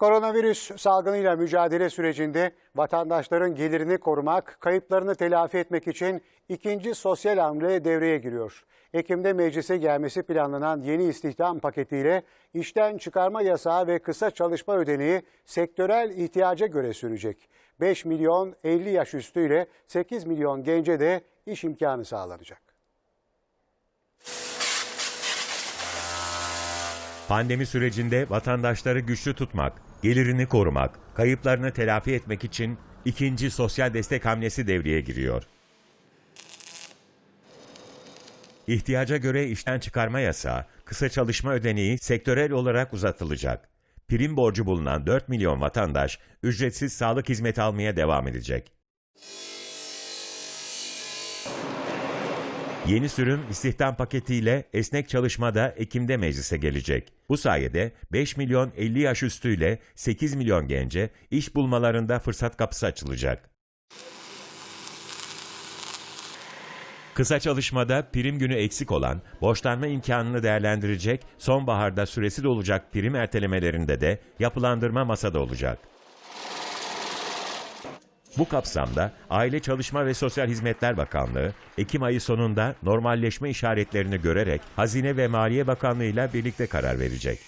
Koronavirüs salgınıyla mücadele sürecinde vatandaşların gelirini korumak, kayıplarını telafi etmek için ikinci sosyal hamle devreye giriyor. Ekim'de meclise gelmesi planlanan yeni istihdam paketiyle işten çıkarma yasağı ve kısa çalışma ödeneği sektörel ihtiyaca göre sürecek. 5 milyon 50 yaş üstüyle 8 milyon gence de iş imkanı sağlanacak. Pandemi sürecinde vatandaşları güçlü tutmak, gelirini korumak, kayıplarını telafi etmek için ikinci sosyal destek hamlesi devreye giriyor. İhtiyaca göre işten çıkarma yasağı, kısa çalışma ödeneği sektörel olarak uzatılacak. Prim borcu bulunan 4 milyon vatandaş ücretsiz sağlık hizmeti almaya devam edecek. Yeni sürüm istihdam paketiyle esnek çalışmada Ekim'de meclise gelecek. Bu sayede 5 milyon 50 yaş üstüyle 8 milyon gence iş bulmalarında fırsat kapısı açılacak. Kısa çalışmada prim günü eksik olan, borçlanma imkanını değerlendirecek, sonbaharda süresi dolacak prim ertelemelerinde de yapılandırma masada olacak. Bu kapsamda Aile Çalışma ve Sosyal Hizmetler Bakanlığı, Ekim ayı sonunda normalleşme işaretlerini görerek Hazine ve Maliye Bakanlığı ile birlikte karar verecek.